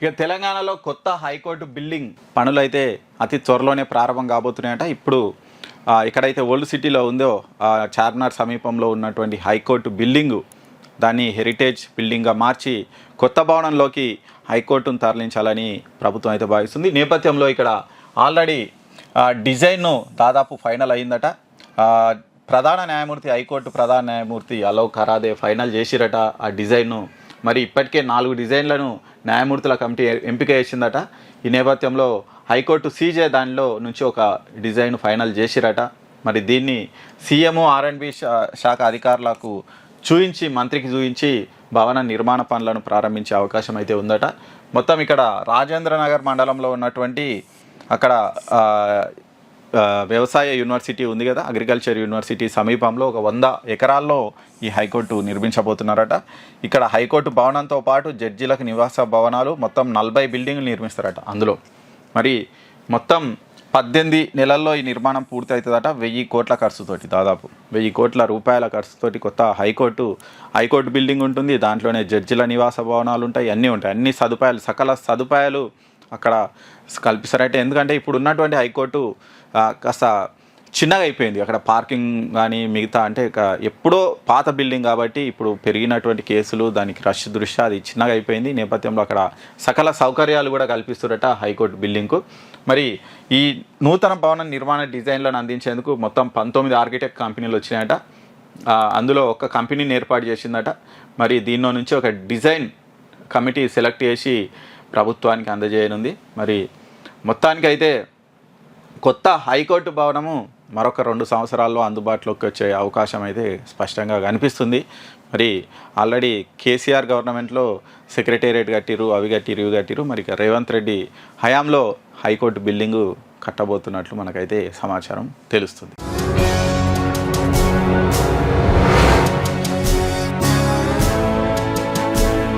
ఇక తెలంగాణలో కొత్త హైకోర్టు బిల్డింగ్ పనులు అయితే అతి త్వరలోనే ప్రారంభం కాబోతున్నాయట. ఇప్పుడు ఎక్కడైతే ఓల్డ్ సిటీలో ఉందో చార్మినార్ సమీపంలో ఉన్నటువంటి హైకోర్టు బిల్డింగు దాన్ని హెరిటేజ్ బిల్డింగ్గా మార్చి కొత్త భవనంలోకి హైకోర్టును తరలించాలని ప్రభుత్వం అయితే భావిస్తుంది. నేపథ్యంలో ఇక్కడ ఆల్రెడీ డిజైన్ను దాదాపు ఫైనల్ అయిందట. ప్రధాన న్యాయమూర్తి హైకోర్టు ప్రధాన న్యాయమూర్తి అలోక్ ఖరాదే ఫైనల్ చేసిరట ఆ డిజైన్ను. మరి ఇప్పటికే నాలుగు డిజైన్లను న్యాయమూర్తుల కమిటీ ఎంపిక చేసిందట. ఈ నేపథ్యంలో హైకోర్టు సీజే దానిలో నుంచి ఒక డిజైన్ ఫైనల్ చేసిరట. మరి దీన్ని సీఎం ఆర్ శాఖ అధికారులకు చూయించి మంత్రికి చూయించి భవన నిర్మాణ పనులను ప్రారంభించే అవకాశం అయితే ఉందట. మొత్తం ఇక్కడ రాజేంద్ర నగర్ మండలంలో ఉన్నటువంటి అక్కడ వ్యవసాయ యూనివర్సిటీ ఉంది కదా అగ్రికల్చర్ యూనివర్సిటీ సమీపంలో ఒక వంద ఎకరాల్లో ఈ హైకోర్టు నిర్మించబోతున్నారట. ఇక్కడ హైకోర్టు భవనంతో పాటు జడ్జీలకు నివాస భవనాలు మొత్తం నలభై బిల్డింగ్లు నిర్మిస్తారట అందులో. మరి మొత్తం పద్దెనిమిది నెలల్లో ఈ నిర్మాణం పూర్తి అవుతుందట వెయ్యి కోట్ల ఖర్చుతోటి దాదాపు. వెయ్యి కోట్ల రూపాయల ఖర్చుతోటి కొత్త హైకోర్టు హైకోర్టు బిల్డింగ్ ఉంటుంది దాంట్లోనే జడ్జిల నివాస భవనాలు ఉంటాయి అన్నీ ఉంటాయి. అన్ని సదుపాయాలు సకల సదుపాయాలు అక్కడ కల్పిస్తారంటే ఎందుకంటే ఇప్పుడు ఉన్నటువంటి హైకోర్టు కాస్త చిన్నగా అయిపోయింది. అక్కడ పార్కింగ్ కానీ మిగతా అంటే ఇక ఎప్పుడో పాత బిల్డింగ్ కాబట్టి ఇప్పుడు పెరిగినటువంటి కేసులు దానికి రష్ దృష్ట్యా అది చిన్నగా అయిపోయింది. నేపథ్యంలో అక్కడ సకల సౌకర్యాలు కూడా కల్పిస్తురట హైకోర్టు బిల్డింగ్కు. మరి ఈ నూతన భవన నిర్మాణ డిజైన్లను అందించేందుకు మొత్తం పంతొమ్మిది ఆర్కిటెక్ట్ కంపెనీలు వచ్చినాయట. అందులో ఒక కంపెనీని ఏర్పాటు చేసిందట. మరి దీనిలో నుంచి ఒక డిజైన్ కమిటీ సెలెక్ట్ చేసి ప్రభుత్వానికి అందజేయనుంది. మరి మొత్తానికి అయితే కొత్త హైకోర్టు భవనము మరొక రెండు సంవత్సరాల్లో అందుబాటులోకి వచ్చే అవకాశం అయితే స్పష్టంగా కనిపిస్తుంది. మరి ఆల్రెడీ కేసీఆర్ గవర్నమెంట్లో సెక్రటేరియట్ కట్టిరు అవి కట్టిరు ఇవి కట్టిరు మరి రేవంత్ రెడ్డి హయాంలో హైకోర్టు బిల్డింగు కట్టబోతున్నట్లు మనకైతే సమాచారం తెలుస్తుంది.